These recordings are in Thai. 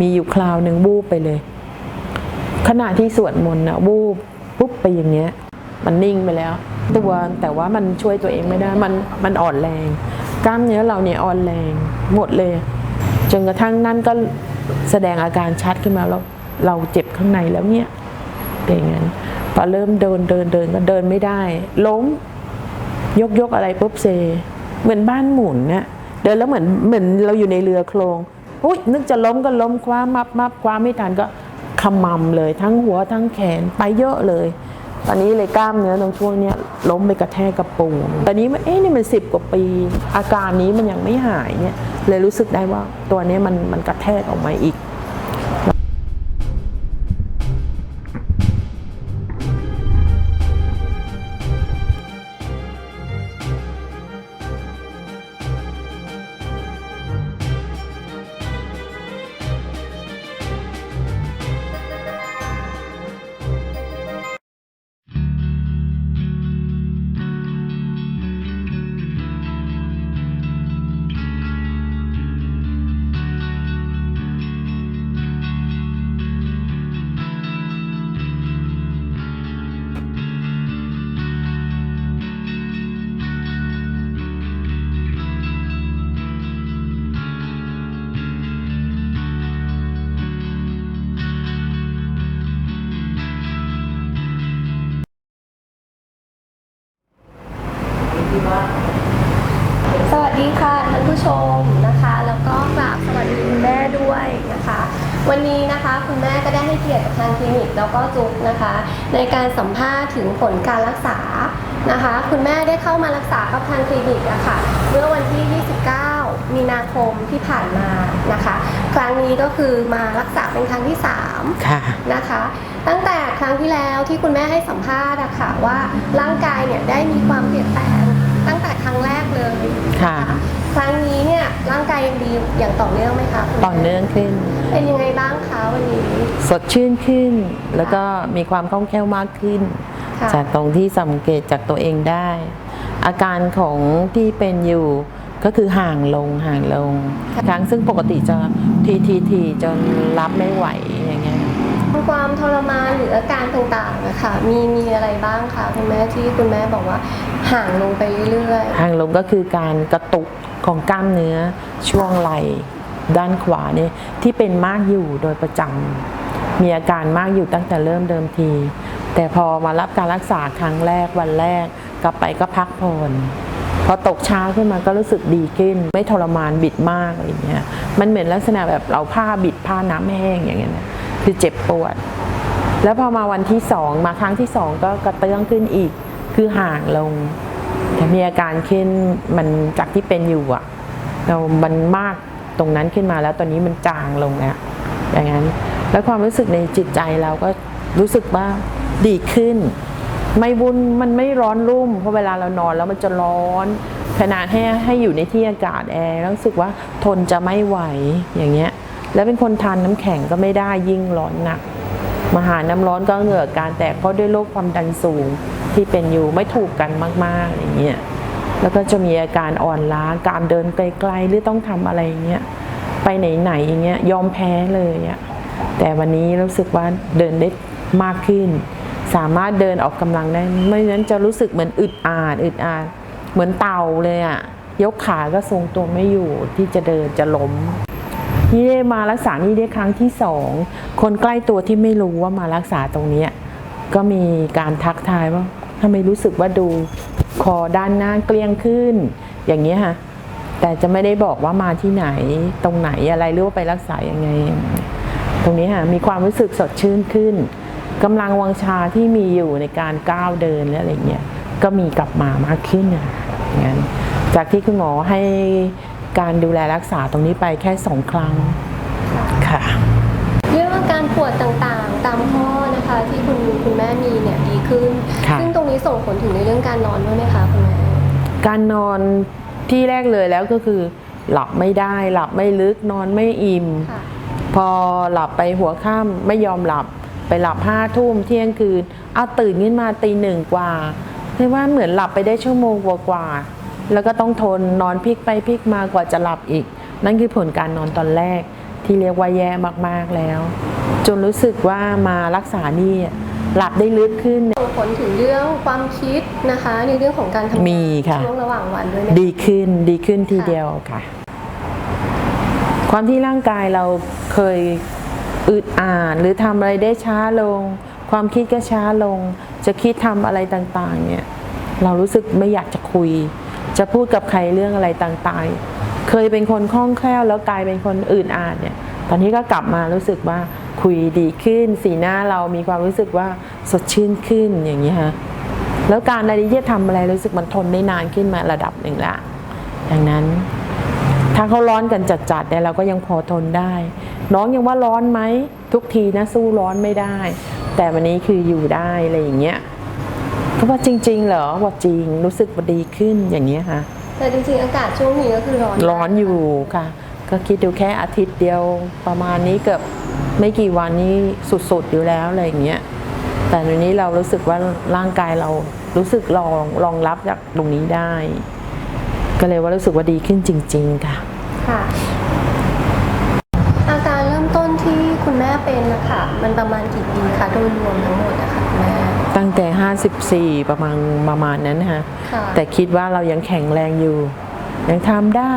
มีอยู่คราวหนึ่งวูบไปเลย ขณะที่สวดมนต์นะวูบปุ๊บไปอย่างเงี้ย มันนิ่งไปแล้ว ตัวแต่ว่ามันช่วยตัวเองไม่ได้ มันมันอ่อนแรง กล้ามเนื้อเราเนี่ยอ่อนแรงหมดเลย จนกระทั่งนั่นก็แสดงอาการชัดขึ้นมาแล้วเราเจ็บข้างในแล้วเนี่ยเป็นอย่างนั้นพอเริ่มเดินเดินเดินก็เดินไม่ได้ ล้ม ยกยกอะไรปุ๊บเซ เหมือนบ้านหมุนเนี่ยเดินแล้วเหมือนเหมือนเราอยู่ในเรือโครง อุ้ยนึกจะล้มก็ล้มคว้ามับมับคว้าไม่ทันก็ขมำเลย ทั้งหัวทั้งแขนไปเยอะเลย ตอนนี้เลยกล้ามเนื้อตรงช่วงเนี้ยล้มไปกระแทกกระปูตอนนี้มันเอ๊ะนี่มันสิบกว่าปี อาการนี้มันยังไม่หายเนี่ยเลยรู้สึกได้ว่าตัวนี้มันมันกระแทกออกมาอีการสัมภาษณ์ถึงผลการรักษานะคะ คุณแม่ได้เข้ามารักษากับทางคลินิกอะค่ะเมื่อวันที่ 29 มีนาคมที่ผ่านมานะคะ ครั้งนี้ก็คือมารักษาเป็นครั้งที่3ค่ะนะคะ ตั้งแต่ครั้งที่แล้วที่คุณแม่ให้สัมภาษณ์อะค่ะว่าร่างกายเนี่ยได้มีความเปลี่ยนแปลงตั้งแต่ครั้งแรกเลยค่ะ ครั้งนี้เนี่ยร่างกายยังดีอย่างต่อเนื่องไหมคะคุณแม่ต่อเนื่องขึ้น เป็นยังไงบ้างคะวันนี้ สดชื่นขึ้น แล้วก็มีความคล่องแคล่วมากขึ้น ค่ะ จากตรงที่สังเกตจากตัวเองได้ อาการของที่เป็นอยู่ก็คือห่างลงห่างลง ครั้งซึ่งปกติจะทีทีทีจนรับไม่ไหวอย่างเงี้ย ความทรมานหรืออาการต่างๆนะคะมีมีอะไรบ้างคะคุณแม่ที่คุณแม่บอกว่าห่างลงไปเรื่อย ห่างลงก็คือการกระตุก ของกล้ามเนื้อช่วงไหล่ด้านขวาเนี่ยที่เป็นมากอยู่โดยประจำมีอาการมากอยู่ตั้งแต่เริ่มเดิมที แต่พอมารับการรักษาครั้งแรกวันแรกกลับไปก็พักผ่อนพอตกเช้าขึ้นมาก็รู้สึกดีขึ้น ไม่ทรมานบิดมากอะไรเงี้ยมันเหมือนลักษณะแบบเราผ้าบิดผ้าน้ำแห้งอย่างเงี้ยคือเจ็บปวด แล้วพอมาวันที่สองมาครั้งที่สองก็กระเตื้องขึ้นอีกคือห่างลง แต่มีอาการขึ้นมันจากที่เป็นอยู่อะเรามันมากตรงนั้นขึ้นมาแล้วตอนนี้มันจางลงแล้วอย่างนั้น แล้วความรู้สึกในจิตใจเราก็รู้สึกว่าดีขึ้น ไม่วุ่นมันไม่ร้อนรุ่ม เพราะเวลาเรานอนแล้วมันจะร้อนขนาดให้ให้อยู่ในที่อากาศแอร์รู้สึกว่าทนจะไม่ไหวอย่างเงี้ย แล้วเป็นคนทานน้ำแข็งก็ไม่ได้ยิ่งร้อนหนักมาหาน้ำร้อนก็เหงื่อการแตกเพราะด้วยโรคความดันสูง ที่เป็นอยู่ไม่ถูกกันมาก ๆ อย่างเงี้ยแล้วก็จะมีอาการอ่อนล้าการเดินไกลๆหรือต้องทำอะไรอย่างเงี้ยไปไหนๆอย่างเงี้ยยอมแพ้เลยอะแต่วันนี้รู้สึกว่าเดินได้มากขึ้น สามารถเดินออกกำลังได้ไม่งั้นจะรู้สึกเหมือนอึดอาดอึดอาดเหมือนเต่าเลยอะยกขาก็ทรงตัวไม่อยู่ที่จะเดินจะล้มนี่ได้มารักษานี่ได้ครั้งที่สองคนใกล้ตัวที่ไม่รู้ว่ามารักษาตรงเนี้ก็มีการทักทายว่า ทำไมรู้สึกว่าดูคอด้านหน้าเกลี้ยงขึ้น อย่างเงี้ยค่ะ แต่จะไม่ได้บอกว่ามาที่ไหน ตรงไหนอะไรหรือว่าไปรักษายังไง ตรงนี้ค่ะมีความรู้สึกสดชื่นขึ้นกำลังวังชาที่มีอยู่ในการก้าวเดินและอะไรเงี้ยก็มีกลับมามากขึ้นอย่างนั้นจากที่คุณหมอให้การดูแลรักษาตรงนี้ไปแค่สองครั้งค่ะ เรื่องอาการปวดต่าง คะที่คุณคุณแม่มีเนี่ยดีขึ้น ค่ะ ซึ่งตรงนี้ส่งผลถึงในเรื่องการนอนด้วยไหมคะคุณแม่ การนอนที่แรกเลยแล้วก็คือ หลับไม่ได้หลับไม่ลึกนอนไม่อิ่ม ค่ะ พอหลับไปหัวค่ำไม่ยอมหลับไปหลับห้าทุ่มเที่ยงคืนเอาตื่นขึ้นมาตีหนึ่งกว่าเรียกว่าเหมือนหลับไปได้ชั่วโมงกว่าๆแล้วก็ต้องทนนอนพลิกไปพลิกมากว่าจะหลับอีก นั่นคือผลการนอนตอนแรก ที่เรียกว่าแย่มากๆแล้ว จนรู้สึกว่ามารักษานี่หลับได้ลึกขึ้นส่งผลถึงเรื่องความคิดนะคะในเรื่องของการทำงานมีค่ะช่วงระหว่างวันด้วยไหมดีขึ้นดีขึ้นทีค่ะเดียวค่ะ ความที่ร่างกายเราเคยอึดอ่านหรือทำอะไรได้ช้าลง ความคิดก็ช้าลง จะคิดทำอะไรต่างๆเนี่ยเรารู้สึกไม่อยากจะคุย จะพูดกับใครเรื่องอะไรต่างๆ เคยเป็นคนคล่องแคล่วแล้วกลายเป็นคนอื่นอ่านเนี่ย ตอนนี้ก็กลับมารู้สึกว่าคุยดีขึ้น สีหน้าเรามีความรู้สึกว่าสดชื่นขึ้นอย่างนี้ฮะแล้วการอะไรที่จะทำอะไรรู้สึกมันทนได้นานขึ้นมาระดับหนึ่งละดังนั้น ถ้าเขาร้อนกันจัดๆเนี่ยเราก็ยังพอทนได้ น้องยังว่าร้อนไหมทุกทีนะสู้ร้อนไม่ได้ แต่วันนี้คืออยู่ได้อะไรอย่างเงี้ยเขาว่าจริง ๆ เหรอว่าจริงรู้สึกว่าดีขึ้นอย่างเงี้ยค่ะ แต่จริงๆ อากาศช่วงนี้ก็คือร้อน ร้อนอยู่ค่ะ ก็คิดดูแค่อาทิตย์เดียวประมาณนี้เกือบไม่กี่วันนี้สุดๆอยู่แล้วอะไรอย่างเงี้ยแต่ในนี้เรารู้สึกว่าร่างกายเรารู้สึกรองรองรับจากตรงนี้ได้ ก็เลยว่ารู้สึกว่าดีขึ้นจริง ๆ ค่ะ ค่ะ อาการเริ่มต้นที่คุณแม่เป็นนะคะมันประมาณกี่ปีคะโดยรวมทั้งหมดนะคะคุณแม่ ตั้งแต่ 54 ประมาณประมาณนั้นนะคะค่ะแต่คิดว่าเรายังแข็งแรงอยู่ ยังทำได้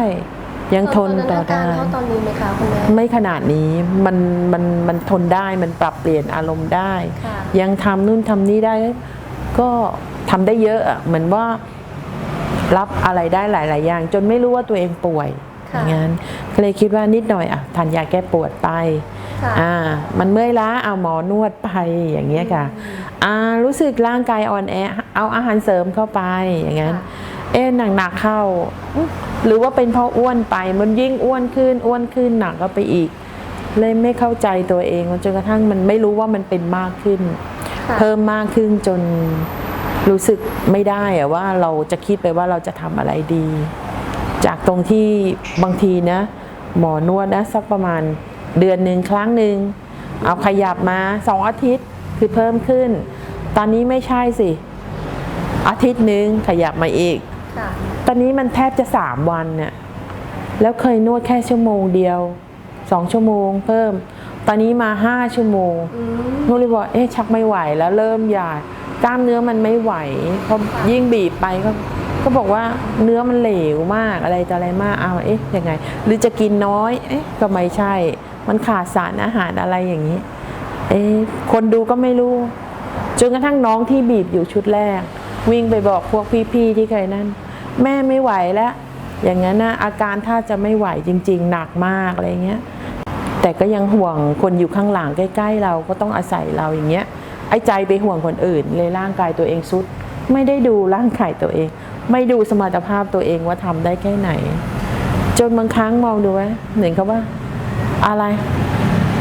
ยังทนต่ออาการได้ เท่าตอนนี้ไหมคะคุณแม่ ไม่ขนาดนี้มันมันมันทนได้มันปรับเปลี่ยนอารมณ์ได้ ค่ะ ยังทำนู่นทำนี่ได้ ก็ทำได้เยอะอะเหมือนว่ารับอะไรได้หลาย ๆ อย่าง จนไม่รู้ว่าตัวเองป่วย อค่ะย่างนั้นก็เลยคิดว่านิดหน่อยอะทานยาแก้ปวดไปค่ะอ่ามันเมื่อยล้าเอาหมอนวดไปอย่างเงี้ยค่ะอ่ารู้สึกร่างกายอ่อนแอเอาอาหารเสริมเข้าไปอย่างนั้นค่ะเอ๊ะหนักๆเข้าอื้อหรือว่าเป็นเพราะอ้วนไปมันยิ่งอ้วนขึ้นอ้วนขึ้นหนักก็ไปอีก เลยไม่เข้าใจตัวเองจนกระทั่งมันไม่รู้ว่ามันเป็นมากขึ้นค่ะเพิ่มมากขึ้นจนรู้สึกไม่ได้อะว่าเราจะคิดไปว่าเราจะทำอะไรดี จากตรงที่บางทีนะ หมอนวดนะสักประมาณเดือนหนึ่งครั้งหนึ่งเอาขยับมาสองอาทิตย์คือเพิ่มขึ้น ตอนนี้ไม่ใช่สิ อาทิตย์หนึ่งขยับมาอีกค่ะตอนนี้มันแทบจะสามวันเนี่ยแล้วเคยนวดแค่ชั่วโมงเดียวสองชั่วโมง เพิ่ม ตอนนี้มาห้าชั่วโมงอืมนุเลยบอกเอ๊ะชักไม่ไหวแล้วเริ่มอยากกล้ามเนื้อมันไม่ไหวเพราะยิ่งบีบไปก็ ก็บอกว่าเนื้อมันเหลวมากอะไรต่อะไรมากเอาเอ๊ะยังไง หรือจะกินน้อยเอ๊ะก็ไม่ใช่ มันขาดสารอาหารอะไรอย่างนี้ เอ๊ะคนดูก็ไม่รู้จนกระทั่งน้องที่บีบอยู่ชุดแรก วิ่งไปบอกพวกพี่ๆที่เคยนั่น แม่ไม่ไหวแล้วอย่างนั้นนะอาการถ้าจะไม่ไหวจริง ๆ หนักมากอะไรเงี้ยแต่ก็ยังห่วงคนอยู่ข้างหลังใกล้ ๆ เราก็ต้องอาศัยเราอย่างเงี้ยไอ้ใจไปห่วงคนอื่นเลยร่างกายตัวเองสุด ไม่ได้ดูร่างกายตัวเอง ไม่ดูสมรรถภาพตัวเองว่าทำได้แค่ไหน จนบางครั้งมองดูว่าเหมือนกับว่า อะไร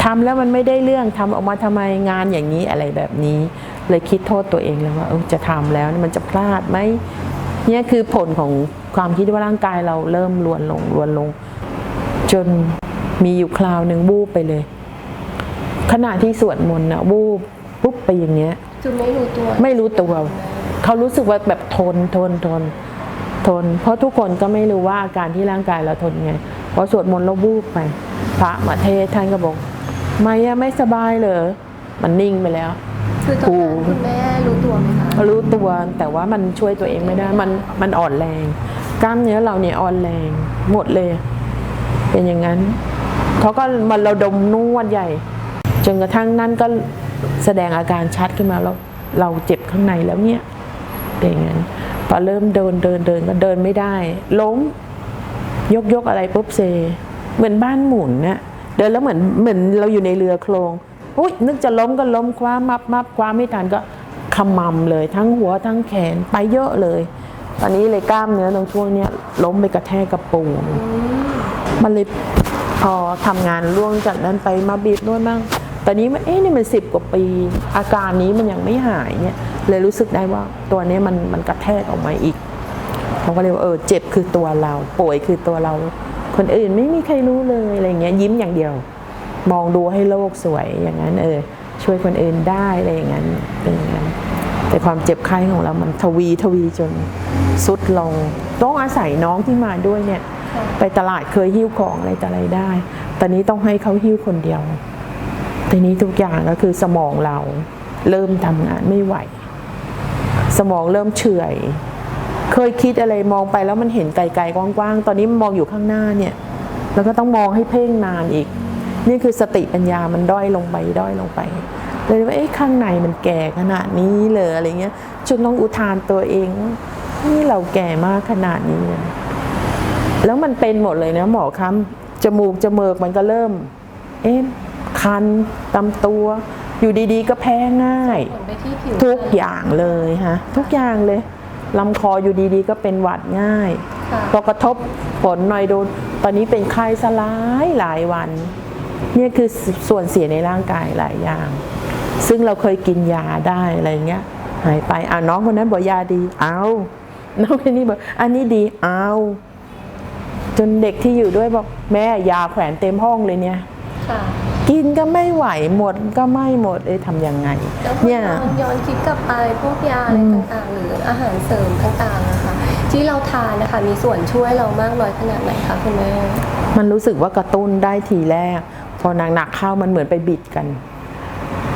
ทำแล้วมันไม่ได้เรื่องทำออกมาทำไมงานอย่างนี้อะไรแบบนี้ เลยคิดโทษตัวเองเลยว่าเออจะทำแล้วมันจะพลาดไหมเนี่ยคือผลของความคิดว่าร่างกายเราเริ่มลวนลงลวนลง จนมีอยู่คราวหนึ่งบูบไปเลย ขณะที่สวดมนต์นะบูบปุ๊บไปอย่างเงี้ยคือไม่รู้ตัว ไม่รู้ตัว เขารู้สึกว่าแบบทนทนทนทน เพราะทุกคนก็ไม่รู้ว่าอาการที่ร่างกายเราทนไงพอสวดมนต์เราบูบไปพระมาเทศน์ท่านก็บอกไม่อะไม่สบายเลย มันนิ่งไปแล้วคือตอนนั้นคุณแม่รู้ตัวไหมคะก็รู้ตัวแต่ว่ามันช่วยตัวเองไม่ได้ มันมันอ่อนแรง กล้ามเนื้อเราเนี่ยอ่อนแรง หมดเลย เป็นอย่างนั้นเขาก็มันเราดมนวดใหญ่ จนกระทั่งนั่นก็แสดงอาการชัดขึ้นมาแล้วเราเจ็บข้างในแล้วเนี่ยเป็น อย่างนั้นพอเริ่มเดินเดินเดินก็เดินไม่ได้ ล้ม ยกยกอะไรปุ๊บเซ เหมือนบ้านหมุนเนี่ยเดินแล้วเหมือนเหมือนเราอยู่ในเรือโครงอุ้ยนึกจะล้มก็ล้มคว้ามับมับคว้าไม่ทันก็ขมำเลย ทั้งหัวทั้งแขนไปเยอะเลย ตอนนี้เลยกล้ามเนื้อตรงช่วงเนี้ยล้มไปกระแทกกับปูมันเลยพอทำงานล่วงจากนั้นไปมาบีบนวดบ้างตอนนี้มันเอ๊ะนี่มันสิบกว่าปี อาการนี้มันยังไม่หายเนี่ย เลยรู้สึกได้ว่าตัวนี้มันมันกระแทกออกมาอีกเขาก็เลยว่าเออเจ็บคือตัวเรา ป่วยคือตัวเรา คนอื่นไม่มีใครรู้เลยอะไรเงี้ยยิ้มอย่างเดียว มองดูให้โลกสวยอย่างนั้น เออ ช่วยคนอื่นได้อะไรอย่างนั้นเป็นอย่างนั้นแต่ความเจ็บไข้ของเรามันทวีทวีจนสุดลง ต้องอาศัยน้องที่มาด้วยเนี่ย ไปตลาดเคยหิ้วของอะไรแต่อะไรได้ ตอนนี้ต้องให้เขาหิ้วคนเดียวทีนี้ทุกอย่างก็คือสมองเราเริ่มทำงานไม่ไหว สมองเริ่มเฉื่อย เคยคิดอะไรมองไปแล้วมันเห็นไกลๆกว้างๆ ตอนนี้มองอยู่ข้างหน้าเนี่ย แล้วก็ต้องมองให้เพ่งนานอีก นี่คือสติปัญญามันด้อยลงไปด้อยลงไปเลยว่าเอ๊ะข้างในมันแก่ขนาดนี้เลยอะไรเงี้ยจนต้องอุทานตัวเองนี่เราแก่มากขนาดนี้เลยแล้วมันเป็นหมดเลยนะหมอคำจมูกจมูกมันก็เริ่ม เอ๊ะคันตำตัว อยู่ดีๆ ก็แพ้ง่าย ผลไปที่ผิวทุกอย่างเลยฮะทุกอย่างเลยลำคออยู่ดีๆ ก็เป็นหวัดง่ายค่ะพอกระทบฝนหน่อยโดนตอนนี้เป็นไข้สลายหลายวัน เนี่ยคือส่วนเสียในร่างกายหลายอย่าง ซึ่งเราเคยกินยาได้อะไรเงี้ยหายไปอ่าน้องคนนั้นบอกยาดี เอาน้องคนนี้บอกอันนี้ดีเอา จนเด็กที่อยู่ด้วยบอกแม่ยาแขวนเต็มห้องเลยเนี่ย ค่ะ กินก็ไม่ไหวหมดก็ไม่หมดเอ้ยทำยังไง แล้วพอเนี่ย ย้อนย้อนคิดกลับไปพวกยาอะไรต่างๆ หรืออาหารเสริมต่างๆนะคะที่เราทานนะคะมีส่วนช่วยเรามากน้อยขนาดไหนคะคุณแม่มันรู้สึกว่ากระตุ้นได้ทีแรก พอหนักๆเข้ามันเหมือนไปบิดกัน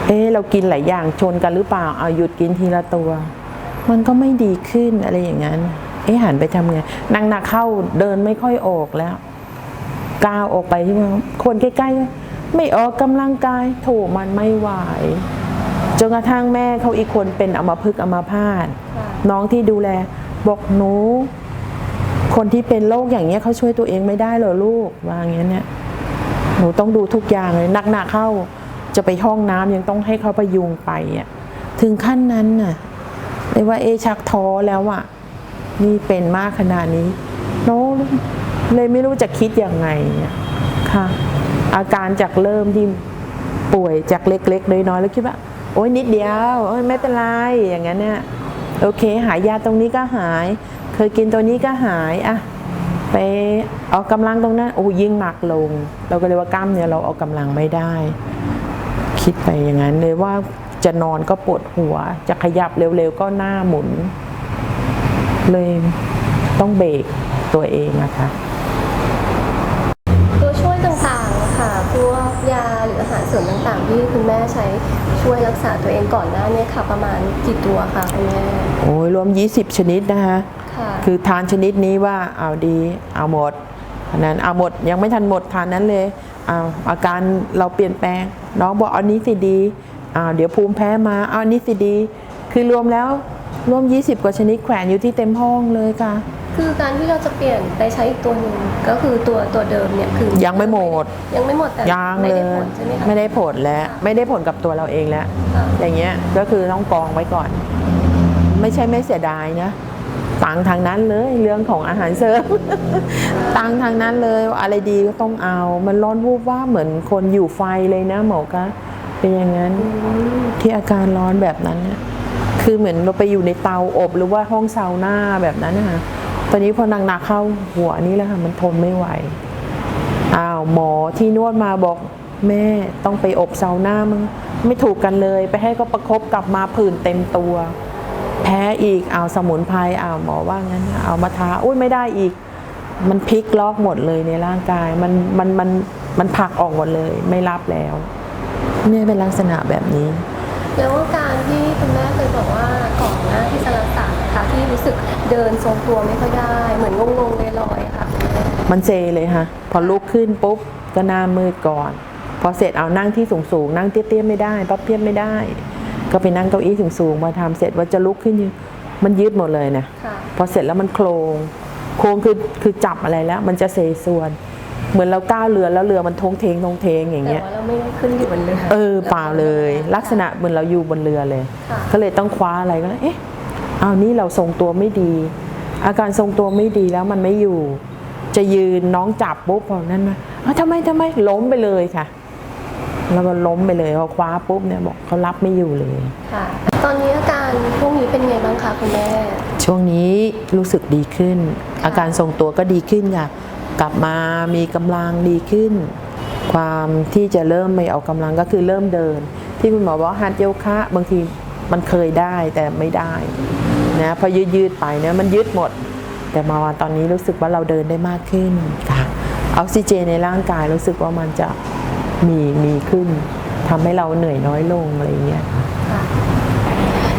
เอ๊ะเรากินหลายอย่างชนกันหรือเปล่าเอาหยุดกินทีละตัว มันก็ไม่ดีขึ้นอะไรอย่างนั้น เอ๊ะหันไปทำไงหนักๆเข้าเดินไม่ค่อยออกแล้วก้าวออกไปที่ว่าคนใกล้ๆ ไม่ออกกำลังกายโถมันไม่ไหวจนกระทั่งแม่เขาอีกคนเป็นอัมพฤกษ์อัมพาตค่ะน้องที่ดูแล บอกหนู คนที่เป็นโรคอย่างเงี้ยเขาช่วยตัวเองไม่ได้เหรอลูกว่าอย่างเงี้ยเนี่ยหนูต้องดูทุกอย่างเลยหนักๆเข้าจะไปห้องน้ำยังต้องให้เขาประยุงไปอะถึงขั้นนั้นน่ะเลยว่าเอะชักท้อแล้วอะนี่เป็นมากขนาดนี้ โน้เลยไม่รู้จะคิดยังไงอะค่ะ อาการจากเริ่มที่ป่วยจากเล็กๆน้อยๆแล้วคิดว่า โอ้ยนิดเดียวโอ้ยไม่เป็นไรอย่างนั้นเนี่ยโอเค หายยาตรงนี้ก็หาย เคยกินตัวนี้ก็หายอะไปออกกำลังตรงนั้นโอ้ยิ่งหนักลง เราก็เลยว่ากล้ามเนื้อเราออกกำลังไม่ได้ คิดไปอย่างนั้นเลยว่าจะนอนก็ปวดหัว จะขยับเร็วๆก็หน้าหมุน เลยต้องเบรกตัวเองนะคะ ตัวช่วยต่างๆค่ะพวกยาหรืออาหารเสริมต่างๆ ที่คุณแม่ใช้ช่วยรักษาตัวเองก่อนหน้านี้ ค่ะ ประมาณกี่ตัวคะคุณแม่โอ้ยรวม 20 ชนิดนะคะ ค่ะคือทานชนิดนี้ว่าเอาดีเอาหมดอันนั้นเอาหมดยังไม่ทันหมดทานนั้นเลยเอาอาการเราเปลี่ยนแปลง น้องบอกเอานี้สิดีอ่าเดี๋ยวภูมิแพ้มาเอาอันนี้สิดี คือรวมแล้วรวม 20 กว่าชนิดแขวนอยู่ที่เต็มห้องเลยค่ะ คือการที่เราจะเปลี่ยนไปใช้อีกตัวหนึ่งก็คือตัวตัวเดิมเนี่ยคือยังไม่หมด ยังไม่หมดแต่ยังไม่เลได้ยผลใช่ไหมคะ ไม่ได้ผลแล้วไม่ได้ผลกับตัวเราเองแล้ว ค่ะ อย่างเงี้ยก็คือต้องกองไว้ก่อน ไม่ใช่ไม่เสียดายนะตังค์ทางนั้นเลยเรื่องของอาหารเสริม ตังค์ทางนั้นเลยอะไรดีก็ต้องเอา มันร้อนวูบว่าบเหมือนคนอยู่ไฟเลยนะหมอคะเป็นอย่างนั้นอืมที่อาการร้อนแบบนั้นเนี่ยคือเหมือนเราไปอยู่ในเตาอบหรือว่าห้องซาวน่าแบบนั้นนะคะ ตอนนี้พอหนักๆเข้าหัวนี่แหละค่ะมันทนไม่ไหวอ้าวหมอที่นวดมาบอกแม่ต้องไปอบซาวน่ามั้งไม่ถูกกันเลย ไปให้เขาประคบกลับมาผื่นเต็มตัว แพ้อีกเอาวสมุนไพรอ้าวหมอว่างั้น เอามาทาอุ้ยไม่ได้อีก มันพลิกล็อกหมดเลยในร่างกายมันมันมันมันผักออกหมดเลย ไม่รับแล้วเนี่ยเป็นลักษณะแบบนี้แล้วการที่คุณแม่เคยบอกว่าก่อนหน้าที่จะ เดินทรงตัวไม่ค่อยได้ เหมือนงงๆลอยๆอะค่ะคุณแม่มันเซเลยค่ะ พอลุกขึ้นปุ๊บก็หน้ามืดก่อน พอเสร็จเอานั่งที่สูงๆ นั่งเตี้ยๆไม่ได้พับเพียบไม่ได้ ก็ไปนั่งเก้าอี้สูงๆมาทำเสร็จว่าจะลุกขึ้นยืนมันยืดหมดเลยนะค่ะ พอเสร็จแล้วมันโครง โครงคือคือจับอะไรแล้ว มันจะเซส่วน เหมือนเราก้าวเรือแล้วเรือมันทงเทงทงเทงอย่างแต่เงี้ย ว่าเราไม่ได้ขึ้นอยู่บนเรือเออเปล่าเลย ลักษณะเหมือนเราอยู่บนเรือเลย ค่ะ ก็เลยต้องคว้าอะไรก็เอ๊ะเอานี่เราทรงตัวไม่ดี อาการทรงตัวไม่ดีแล้วมันไม่อยู่ จะยืนน้องจับปุ๊บพอนั่นมาอ้าวทำไมทำไมล้มไปเลยค่ะ แล้วก็ล้มไปเลยพอคว้าปุ๊บเนี่ยบอกเขารับไม่อยู่เลยค่ะ ตอนนี้อาการพวกนี้เป็นไงบ้างคะคุณแม่ช่วงนี้รู้สึกดีขึ้น อาการทรงตัวก็ดีขึ้นค่ะกลับมามีกำลังดีขึ้น ความที่จะเริ่มไม่ออกกำลังก็คือเริ่มเดิน ที่คุณหมอบอกว่าฮันโยคะ บางทีมันเคยได้แต่ไม่ได้ นะพอยืดยืดๆไปเนี่ยมันยืดหมด แต่มาวันตอนนี้รู้สึกว่าเราเดินได้มากขึ้นค่ะออกซิเจนในร่างกายรู้สึกว่ามันจะมีมีขึ้นทำให้เราเหนื่อยน้อยลงอะไรเงี้ยค่ะ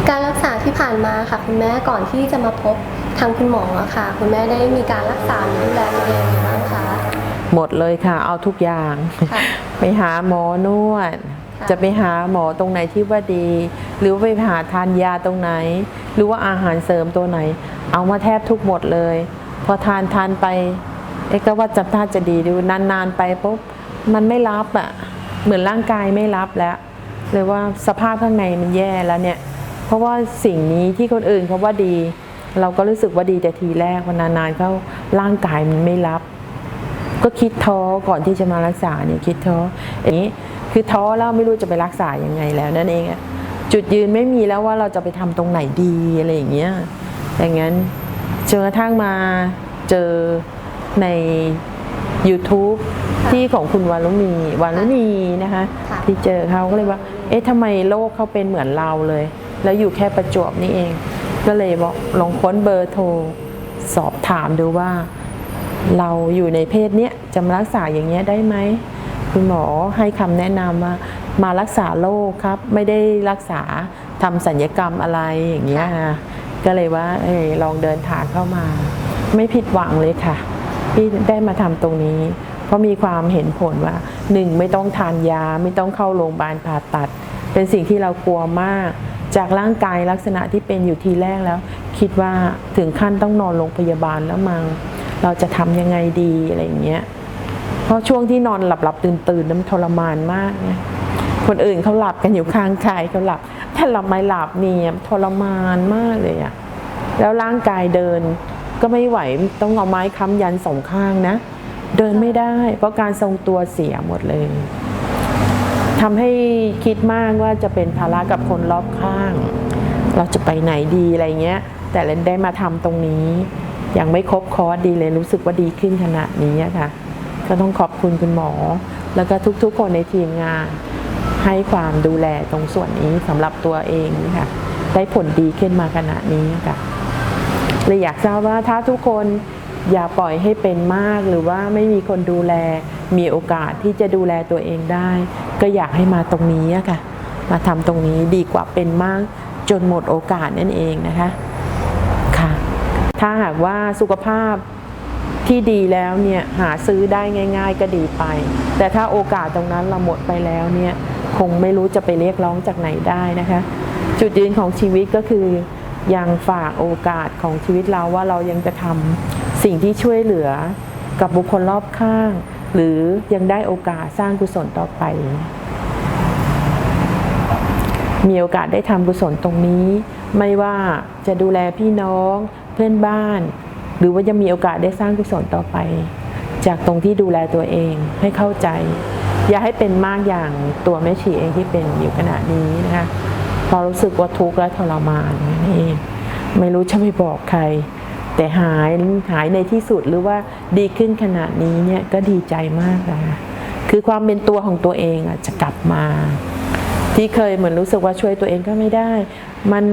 การรักษาที่ผ่านมาค่ะคุณแม่ก่อนที่จะมาพบทางคุณหมออะค่ะ คุณแม่ได้มีการรักษาดูแลตัวเองยังไงบ้างคะหมดเลยค่ะ เอาทุกอย่างค่ะไปหาหมอนวดค่ะ จะไปหาหมอตรงไหนที่ว่าดี หรือไปหาทานยาตรงไหน หรือว่าอาหารเสริมตัวไหน เอามาแทบทุกหมดเลย พอทานทานไปเอ๊ก็ว่าจะท่าจะดีดูนานๆไปปุ๊บมันไม่รับอะ่ะ เหมือนร่างกายไม่รับแล้วเลยว่าสภาพข้างในมันแย่แล้วเนี่ย เพราะว่าสิ่งนี้ที่คนอื่นเขาว่าดี เราก็รู้สึกว่าดีแต่ทีแรกวันนานๆเข้าร่างกายมันไม่รับ ก็คิดท้อก่อนที่จะมารักษาเนี่ยคิดท้ออย่างนี้ คือท้อแล้วไม่รู้จะไปรักษายังไงแล้วนั่นเองอะจุดยืนไม่มีแล้วว่าเราจะไปทำตรงไหนดีอะไรอย่างเงี้ยอย่างนั้นจนกระทั่งมาเจอใน YouTube ที่ของคุณวารุณีวารุณีนะคะค่ะที่เจอเขาก็เลยว่า เอ๊ะทำไมโลกเขาเป็นเหมือนเราเลย แล้วอยู่แค่ประจวบนี่เอง ก็เลยบอกลองค้นเบอร์โทร สอบถามดูว่า เราอยู่ในเพศเนี้ยจะมารักษาอย่างเงี้ยได้ไหม คุณหมอให้คำแนะนำว่ามารักษาโรคครับ ไม่ได้รักษาทำสัญญกรรมอะไรอย่างเงี้ยนะก็เลยว่าเออลองเดินทางเข้ามา ไม่ผิดหวังเลยค่ะ ที่ได้มาทำตรงนี้ เพราะมีความเห็นผลว่าหนึ่งไม่ต้องทานยา ไม่ต้องเข้าโรงพยาบาลผ่าตัด เป็นสิ่งที่เรากลัวมาก จากร่างกายลักษณะที่เป็นอยู่ทีแรกแล้ว คิดว่าถึงขั้นต้องนอนโรงพยาบาลแล้วมังเราจะทำยังไงดีอะไรอย่างเงี้ย เพราะช่วงที่นอนหลับหลับตื่นตื่นๆนั้นมันทรมานมากเนี่ยคนอื่นเขาหลับกันอยู่ข้างกายเขาหลับ ถ้าหลับไม่หลับเนี่ยทรมานมากเลยอะแล้วร่างกายเดินก็ไม่ไหวต้องเอาไม้ค้ำยันสองข้างนะ เดินไม่ได้ เพราะการทรงตัวเสียหมดเลยทำให้คิดมากว่าจะเป็นภาระกับคนรอบข้าง เราจะไปไหนดีอะไรเงี้ย แต่เรนได้มาทำตรงนี้ ยังไม่ครบคอร์สดีเลยรู้สึกว่าดีขึ้นขนาดนี้ค่ะ ก็ต้องขอบคุณคุณหมอ แล้วก็ทุกๆ คนในทีมงาน ให้ความดูแลตรงส่วนนี้สำหรับตัวเองค่ะได้ผลดีขึ้นมาขนาดนี้ค่ะเลยอยากทราบว่าถ้าทุกคนอย่าปล่อยให้เป็นมากหรือว่าไม่มีคนดูแลมีโอกาสที่จะดูแลตัวเองได้ ก็อยากให้มาตรงนี้ค่ะ มาทำตรงนี้ดีกว่าเป็นมาก จนหมดโอกาสนั่นเองนะคะค่ะ ถ้าหากว่าสุขภาพ ที่ดีแล้วเนี่ยหาซื้อได้ง่าย ๆ ก็ดีไป แต่ถ้าโอกาสตรงนั้นเราหมดไปแล้วเนี่ยคงไม่รู้จะไปเรียกร้องจากไหนได้นะคะ จุดยืนของชีวิตก็คือยังฝากโอกาสของชีวิตเราว่าเรายังจะทำสิ่งที่ช่วยเหลือกับบุคคลรอบข้าง หรือยังได้โอกาสสร้างกุศลต่อไป มีโอกาสได้ทำกุศลตรงนี้ ไม่ว่าจะดูแลพี่น้องเพื่อนบ้าน รือว่าจะมีโอกาสได้สร้างกุศลต่อไป จากตรงที่ดูแลตัวเองให้เข้าใจ อย่าให้เป็นมากอย่างตัวแม่ชีเองที่เป็นอยู่ขณะนี้นะคะพอรู้สึกว่าทุกข์และทรมานนั่เองไม่รู้จะไปบอกใคร แต่หายหายในที่สุดหรือว่าดีขึ้นขนาดนี้เนี่ยก็ดีใจมากนะคะคือความเป็นตัวของตัวเองอะจะกลับมา ที่เคยเหมือนรู้สึกว่าช่วยตัวเองก็ไม่ได้ มัน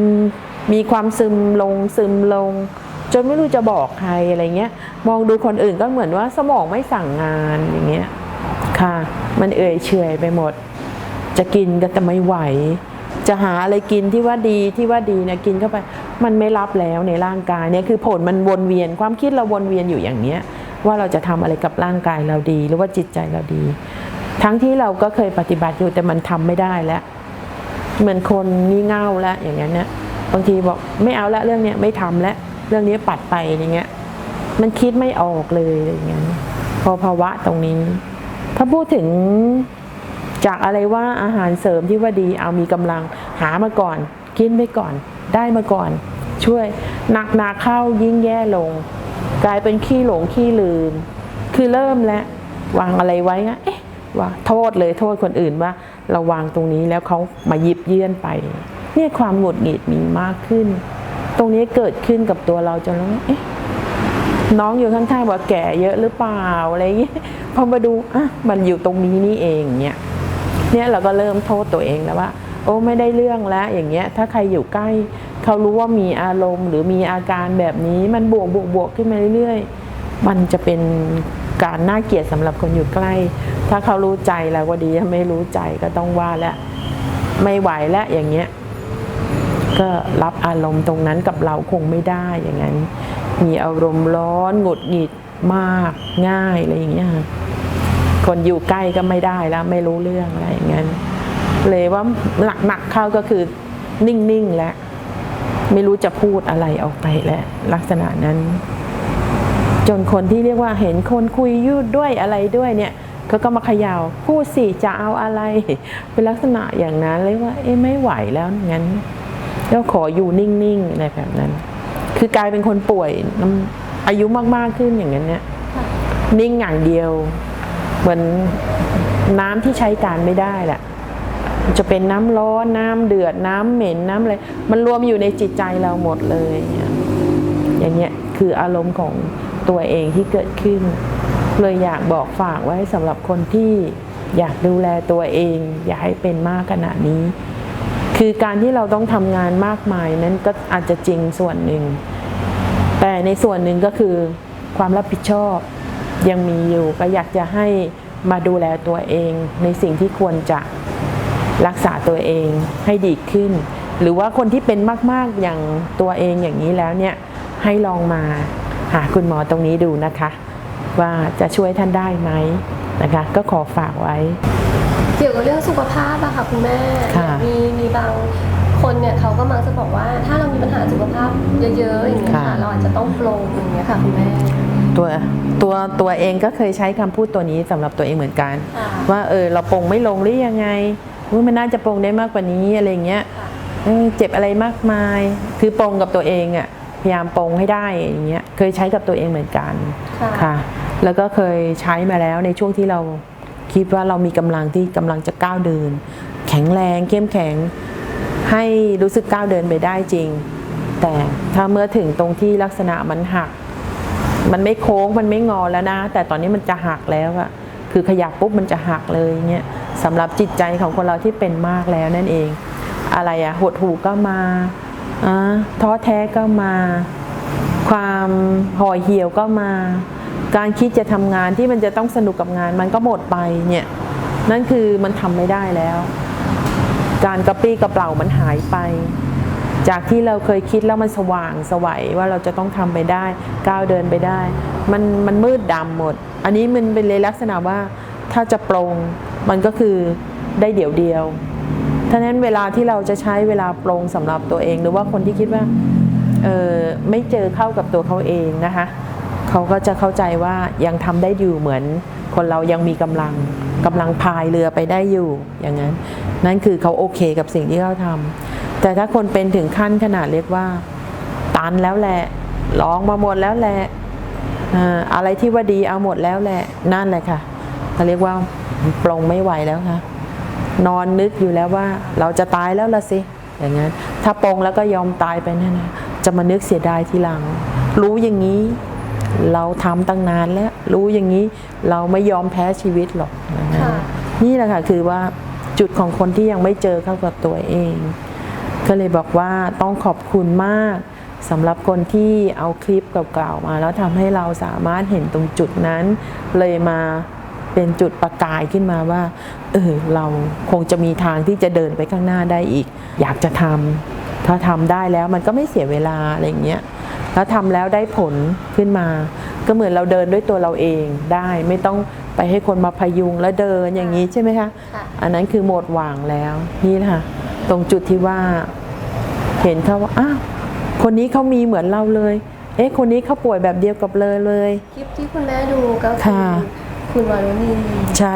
มีความซึมลงซึมลง จนไม่รู้จะบอกใครอะไรเงี้ย มองดูคนอื่นก็เหมือนว่าสมองไม่สั่งงานอย่างเงี้ยค่ะ มันเอื่อยเฉยไปหมด จะกินก็แต่ไม่ไหว จะหาอะไรกินที่ว่าดีที่ว่าดีเนี่ยกินเข้าไป มันไม่รับแล้วในร่างกายเนี่ยคือผลมันวนเวียนความคิดเราวนเวียนอยู่อย่างเนี้ย ว่าเราจะทำอะไรกับร่างกายเราดี หรือว่าจิตใจเราดี ทั้งที่เราก็เคยปฏิบัติอยู่แต่มันทำไม่ได้แล้วเหมือนคนงี่เง่าแล้วอย่างนั้นเนี่ยบางทีบอกไม่เอาละเรื่องเนี้ยไม่ทำแล้ว เรื่องนี้ปัดไปอย่างเงี้ย มันคิดไม่ออกเลยอย่างเงี้ยพอภาวะตรงนี้ ถ้าพูดถึงจากอะไรว่าอาหารเสริมที่ว่าดีเอามีกำลังหามาก่อน กินไปก่อน ได้มาก่อน ช่วยหนักหนาเข้ายิ่งแย่ลง กลายเป็นขี้หลงขี้ลืม คือเริ่มแล้ววางอะไรไว้อะเอ๊ะว่าโทษเลยโทษคนอื่นว่าเราวางตรงนี้แล้วเขามาหยิบเยื่อนไป เนี่ยความหงุดหงิดมีมากขึ้น ตรงนี้เกิดขึ้นกับตัวเราจนเราเอ๊ะน้องอยู่ข้างๆบอกแก่เยอะหรือเปล่าอะไรอย่างเงี้ยพอมาดูอะมันอยู่ตรงนี้นี่เองเนี่ยเนี่ยเราก็เริ่มโทษตัวเองแล้วว่า โอ้ไม่ได้เรื่องแล้วอย่างเงี้ย ถ้าใครอยู่ใกล้ เขารู้ว่ามีอารมณ์ หรือมีอาการแบบนี้มันบวกบวกบวกขึ้นมาเรื่อยๆ มันจะเป็นการน่าเกลียดสำหรับคนอยู่ใกล้ ถ้าเขารู้ใจแล้วก็ดีถ้าไม่รู้ใจก็ต้องว่าแล้วไม่ไหวแล้วอย่างเงี้ย ก็รับอารมณ์ตรงนั้นกับเราคงไม่ได้อย่างนั้น มีอารมณ์ร้อนหงุดหงิดมากง่ายอะไรอย่างเงี้ยคนอยู่ใกล้ก็ไม่ได้แล้วไม่รู้เรื่องอะไรอย่างนั้นเลยว่าหนักๆเข้าก็คือนิ่งๆแล้วไม่รู้จะพูดอะไรออกไปแล้วลักษณะนั้น จนคนที่เรียกว่าเห็นคนคุยยุดด้วยอะไรด้วยเนี่ยเขาก็มาเขยา่าพูดสิจะเอาอะไร เป็นลักษณะอย่างนั้นเลยว่า เอ๊ะไม่ไหวแล้วงั้น แล้วขออยู่นิ่งๆอะไรแบบนั้น คือกลายเป็นคนป่วยอายุมากๆขึ้นอย่างนั้นเนี่ยนิ่งอย่างเดียว เหมือนน้ำที่ใช้การไม่ได้แหละจะเป็นน้ำร้อนน้ำเดือดน้ำเหม็นน้ำอะไรมันรวมอยู่ในจิตใจเราหมดเลยเนี่ยอย่างเงี้ยคืออารมณ์ของตัวเองที่เกิดขึ้น เลยอยากบอกฝากไว้สำหรับคนที่อยากดูแลตัวเอง อย่าให้เป็นมากขนาดนี้ คือการที่เราต้องทำงานมากมายนั้นก็อาจจะจริงส่วนหนึ่ง แต่ในส่วนหนึ่งก็คือความรับผิดชอบยังมีอยู่ก็อยากจะให้มาดูแลตัวเอง ในสิ่งที่ควรจะรักษาตัวเองให้ดีขึ้น หรือว่าคนที่เป็นมาก ๆ อย่างตัวเองอย่างนี้แล้วเนี่ยให้ลองมาหาคุณหมอตรงนี้ดูนะคะ ว่าจะช่วยท่านได้ไหมนะคะ ก็ขอฝากไว้ เกี่ยวกับเรื่องสุขภาพอะค่ะคุณแม่ค่ะ มีมีบางคนเนี่ยเขาก็มักจะบอกว่าถ้าเรามีปัญหาสุขภาพเยอะๆอย่างเงี้ยค่ะ เราอาจจะต้องปลงอย่างเงี้ยค่ะคุณแม่ตัวตัวตัวเองก็เคยใช้คำพูดตัวนี้สำหรับตัวเองเหมือนกัน ค่ะว่าเออเราปรงไม่ลงหรือยังไงอุ๊ยมันน่าจะปรงได้มากกว่านี้อะไรเงี้ย ค่ะ เออเจ็บอะไรมากมาย คือปรงกับตัวเองอะ่ะ พยายามปรงให้ได้อย่างเงี้ย เคยใช้กับตัวเองเหมือนกันค่ะค่ะแล้วก็เคยใช้มาแล้วในช่วงที่เรา คิดว่าเรามีกำลังที่กำลังจะก้าวเดิน แข็งแรงเข้มแข็ง ให้รู้สึกก้าวเดินไปได้จริง แต่ถ้าเมื่อถึงตรงที่ลักษณะมันหัก มันไม่โค้งมันไม่งอแล้วนะ แต่ตอนนี้มันจะหักแล้วอะคือขยับปุ๊บมันจะหักเลยเงี้ยสำหรับจิตใจของคนเราที่เป็นมากแล้วนั่นเอง อะไรอะหดหูก็มาอ่าท้อแท้ก็มา ความห่อเหี่ยวก็มา การคิดจะทำงานที่มันจะต้องสนุกกับงาน มันก็หมดไปเนี่ยนั่นคือมันทำไม่ได้แล้ว การกระปี้กระเปล่ามันหายไป จากที่เราเคยคิดแล้วมันสว่างสวัยว่าเราจะต้องทำไปได้ก้าวเดินไปได้ มันมันมืดดำหมด อันนี้มันเป็นเลยลักษณะว่าถ้าจะปรงมันก็คือได้เดี๋ยวเดียวท่านั้นเวลาที่เราจะใช้เวลาปรงสำหรับตัวเอง หรือว่าคนที่คิดว่าเออไม่เจอเข้ากับตัวเขาเองนะคะ เขาก็จะเข้าใจว่ายังทำได้อยู่เหมือนคนเรายังมีกำลังกำลังพายเรือไปได้อยู่อย่างนั้น นั่นคือเขาโอเคกับสิ่งที่เขาทำแต่ถ้าคนเป็นถึงขั้นขนาดเรียกว่า ตันแล้วแหละลองมาหมดแล้วแหละอะไรที่ว่าดีเอาหมดแล้วแหละนั่นแหละค่ะเขาเรียกว่าปลงไม่ไหวแล้วค่ะนอนนึกอยู่แล้วว่าเราจะตายแล้วละสิอย่างนั้นถ้าปลงแล้วก็ยอมตายไปนั่นนะจะมานึกเสียดายทีหลัง รู้อย่างนี้ เราทำตั้งนานแล้ว รู้อย่างนี้เราไม่ยอมแพ้ชีวิตหรอกอย่างนั้นค่ะนี่แหละค่ะคือว่าจุดของคนที่ยังไม่เจอเข้ากับตัวเอง ก็เลยบอกว่าต้องขอบคุณมากสำหรับคนที่เอาคลิปเก่าๆมา แล้วทำให้เราสามารถเห็นตรงจุดนั้น เลยมาเป็นจุดประกายขึ้นมาว่า เออเราคงจะมีทางที่จะเดินไปข้างหน้าได้อีก อยากจะทำถ้าทำได้แล้วมันก็ไม่เสียเวลาอะไรอย่างเงี้ย แล้วทำแล้วได้ผลขึ้นมา ก็เหมือนเราเดินด้วยตัวเราเองได้ไม่ต้องไปให้คนมาพยุงแล้วเดินอย่างนี้ใช่ไหมคะค่ะอันนั้นคือโหมดวางแล้วนี่นะคะตรงจุดที่ว่าเห็นเขาว่าอ้าวคนนี้เขามีเหมือนเราเลย เอ๊ะคนนี้เขาป่วยแบบเดียวกับเลยเลยคลิปที่คุณแม่ดูก็คือค่ะคุณวารุณีใช่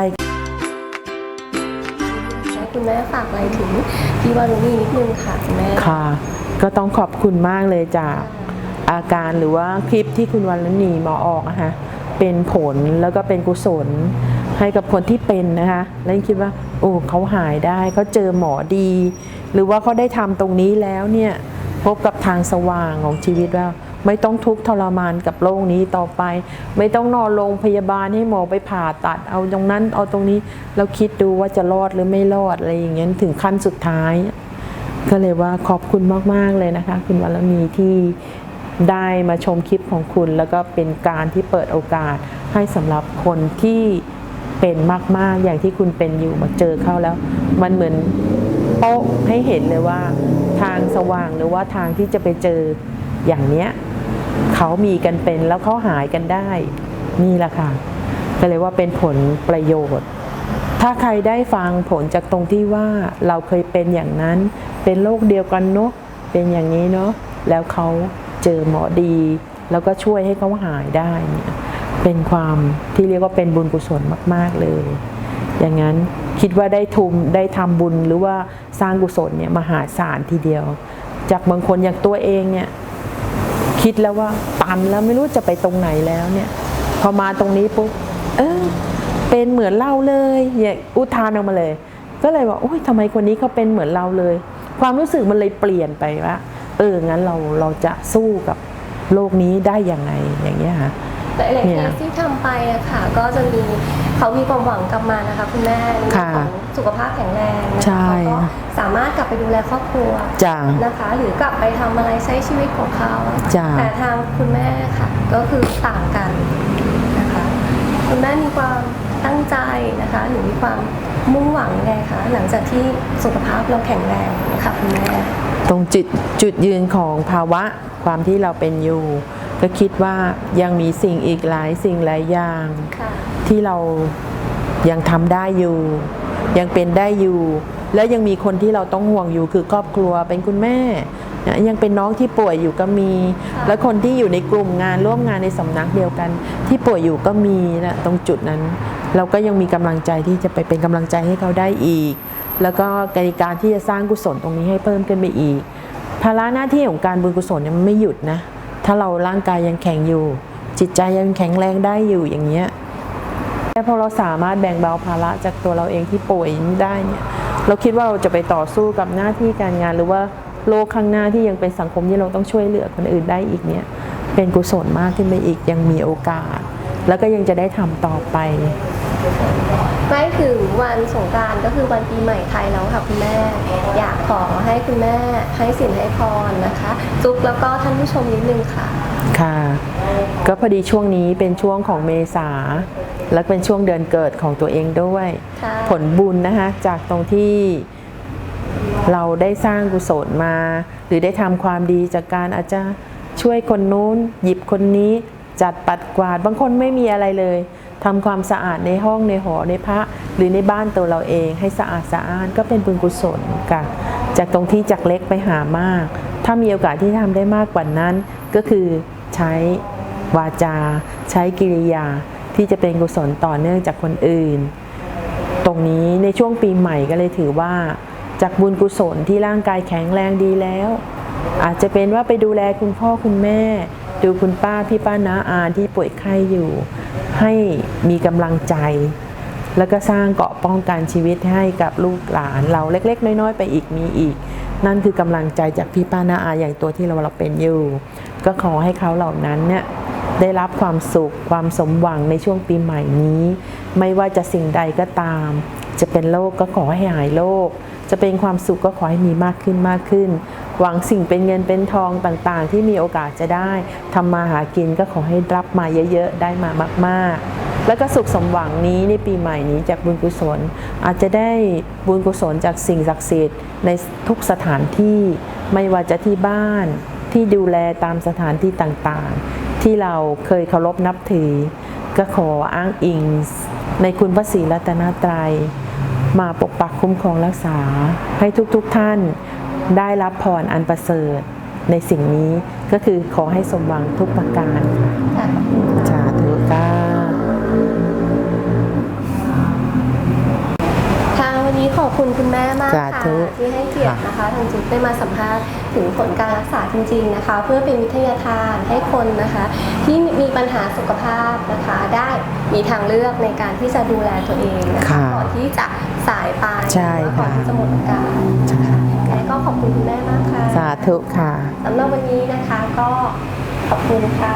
ให้คุณแม่ฝากอะไรถึงพี่วารุณีนิดนึงค่ะคุณแม่ค่ะ ก็ต้องขอบคุณมากเลยจาก อาการหรือว่าคลิปที่คุณวันลนีมาออกนะคะเป็นผลแล้วก็เป็นกุศลให้กับคนที่เป็นนะคะ แล้วคิดว่า โอ้เขาหายได้เขาเจอหมอดี หรือว่าเขาได้ทำตรงนี้แล้วเนี่ยพบกับทางสว่างของชีวิตว่าไม่ต้องทุกข์ทรมานกับโรคนี้ต่อไป ไม่ต้องนอนโรงพยาบาลให้หมอไปผ่าตัด เอาตรงนั้นเอาตรงนี้แล้วคิดดูว่าจะรอดหรือไม่รอดอะไรอย่างเงี้ยถึงขั้นสุดท้าย ก็เลยว่าขอบคุณมาก ๆ เลยนะคะ คุณวรมีที่ ได้มาชมคลิปของคุณ แล้วก็เป็นการที่เปิดโอกาสให้สำหรับคนที่เป็นมาก ๆ อย่างที่คุณเป็นอยู่มาเจอเข้าแล้ว มันเหมือนโป๊ะให้เห็นเลยว่า ทางสว่างหรือว่าทางที่จะไปเจออย่างเนี้ยเขามีกันเป็นแล้วเขาหายกันได้นี่แหละค่ะก็เลยว่าเป็นผลประโยชน์ ถ้าใครได้ฟังผลจากตรงที่ว่าเราเคยเป็นอย่างนั้น เป็นโรคเดียวกันเนาะเป็นอย่างนี้เนาะแล้วเขา เจอหมอดี แล้วก็ช่วยให้เขาหายได้เนี่ยเป็นความที่เรียกว่าเป็นบุญกุศลมาก ๆเลย อย่างนั้นคิดว่าได้ทุมได้ทำบุญหรือว่าสร้างกุศลเนี่ยมหาศาลทีเดียว จากบางคนอย่างตัวเองเนี่ยคิดแล้วว่าตันแล้วไม่รู้จะไปตรงไหนแล้วเนี่ยพอมาตรงนี้ปุ๊บเออเป็นเหมือนเราเลยอย่าอุทานออกมาเลย ก็เลยว่าโอ้ยทำไมคนนี้เขาเป็นเหมือนเราเลย ความรู้สึกมันเลยเปลี่ยนไปว่า เอองั้นเราเราจะสู้กับโลกนี้ได้ยังไงอย่างเงี้ยค่ะ แต่หลายเนี่เคยสที่ทำไปอะค่ะ ก็จะมีเขามีความหวังกลับมานะคะคุณแม่ในเรื่องค่ะของสุขภาพแข็งแรงนะใช่คะเขาก็สามารถกลับไปดูแลครอบครัวจ้านะคะ หรือกลับไปทำอะไรใช้ชีวิตของเขาจ้ะ แต่ทางคุณแม่ค่ะ ก็คือต่างกันนะคะคุณแม่มีความ ตั้งใจนะคะ หรือมีความมุ่งหวังยังไงคะหลังจากที่สุขภาพเราแข็งแรงนะคะคุณแม่ตรงจุดจุดยืนของภาวะความที่เราเป็นอยู่ ก็คิดว่ายังมีสิ่งอีกหลายสิ่งหลายอย่างค่ะที่เรายังทำได้อยู่ ยังเป็นได้อยู่ และยังมีคนที่เราต้องห่วงอยู่คือครอบครัวเป็นคุณแม่นะยังเป็นน้องที่ป่วยอยู่ก็มีค่ะและคนที่อยู่ในกลุ่มงานร่วมงานในสำนักเดียวกัน ที่ป่วยอยู่ก็มีนะตรงจุดนั้น เราก็ยังมีกำลังใจที่จะไปเป็นกำลังใจให้เขาได้อีก แล้วก็การการที่จะสร้างกุศลตรงนี้ให้เพิ่มขึ้นไปอีก ภาระหน้าที่ของการบุญกุศลเนี่ยมันไม่หยุดนะ ถ้าเราร่างกายยังแข็งอยู่ จิตใจยังแข็งแรงได้อยู่อย่างเงี้ยแต่พอเราสามารถแบ่งเบาภาระจากตัวเราเองที่ป่วยได้เนี่ยเราคิดว่าเราจะไปต่อสู้กับหน้าที่การงาน หรือว่าโลกข้างหน้าที่ยังเป็นสังคมที่เราต้องช่วยเหลือคนอื่นได้อีกเนี่ยเป็นกุศลมากขึ้นไปอีกยังมีโอกาส แล้วก็ยังจะได้ทำต่อไป ใกล้ถึงวันสงกรานต์ก็คือวันปีใหม่ไทยแล้วค่ะคุณแม่ อยากขอให้คุณแม่ให้สินให้พรนะคะจุกแล้วก็ท่านผู้ชมนิดนึงค่ะ ค่ะ ก็พอดีช่วงนี้เป็นช่วงของเมษา และเป็นช่วงเดือนเกิดของตัวเองด้วยค่ะผลบุญนะคะจากตรงที่เราได้สร้างกุศลมา หรือได้ทำความดีจากการอาจจะช่วยคนนู้น หยิบคนนี้จัดปัดกวาดบางคนไม่มีอะไรเลย ทำความสะอาดในห้องในหอในพระ หรือในบ้านตัวเราเองให้สะอาดสะอ้านก็เป็นบุญกุศลค่ะ จากตรงที่จากเล็กไปหามาก ถ้ามีโอกาสที่ทำได้มากกว่านั้น ก็คือใช้วาจา ใช้กิริยาที่จะเป็นกุศลต่อเนื่องจากคนอื่น ตรงนี้ในช่วงปีใหม่ก็เลยถือว่า จากบุญกุศลที่ร่างกายแข็งแรงดีแล้ว อาจจะเป็นว่าไปดูแลคุณพ่อคุณแม่ ดูคุณป้าพี่ป้าน้าอาที่ป่วยไข้อยู่ ให้มีกำลังใจ แล้วก็สร้างเกาะป้องกันชีวิตให้กับลูกหลานเราเล็ก ๆ น้อย ๆ ไปอีกมีอีก นั่นคือกำลังใจจากพี่ป้านาอาอย่างตัวที่เราเราเป็นอยู่ ก็ขอให้เขาเหล่านั้นเนี่ยได้รับความสุขความสมหวังในช่วงปีใหม่นี้ ไม่ว่าจะสิ่งใดก็ตาม จะเป็นโรคก็ขอให้หายโรค จะเป็นความสุขก็ขอให้มีมากขึ้นมากขึ้น หวังสิ่งเป็นเงินเป็นทองต่างๆ ที่มีโอกาสจะได้ทำมาหากินก็ขอให้รับมาเยอะๆ ได้มามากๆแล้วก็สุขสมหวังนี้ในปีใหม่นี้จากบุญกุศล อาจจะได้บุญกุศลจากสิ่งศักดิ์สิทธิ์ในทุกสถานที่ไม่ว่าจะที่บ้านที่ดูแลตามสถานที่ต่างๆ ที่เราเคยเคารพนับถือ ก็ขออ้างอิงในคุณพระศรีรัตนตรัย มาปกปักคุ้มครองรักษา ให้ทุกๆทท่านได้รับพรอันประเสริฐในสิ่งนี้ก็คือขอให้สมหวังทุกประการค่ะขอบคุณค่ะสาธุก้าค่ะวันนี้ขอบคุณคุณแม่มากสาค่ะธุที่ให้เกียรตินะคะทางจุดได้มาสัมภาษณ์ถึงผลการรักษาจริง ๆนะคะ เพื่อเป็นวิทยาทานให้คนนะคะ ที่มีปัญหาสุขภาพนะคะได้มีทางเลือกในการที่จะดูแลตัวเองนะคะค่ะก่อนที่จะ สายไปใช่หรือว่าก่อนค่ะที่จะหมดโอกาสใช่และก็ขอบคุณคุณแม่มากค่ะสาธุค่ะ สำหรับวันนี้นะคะก็ขอบคุณค่ะ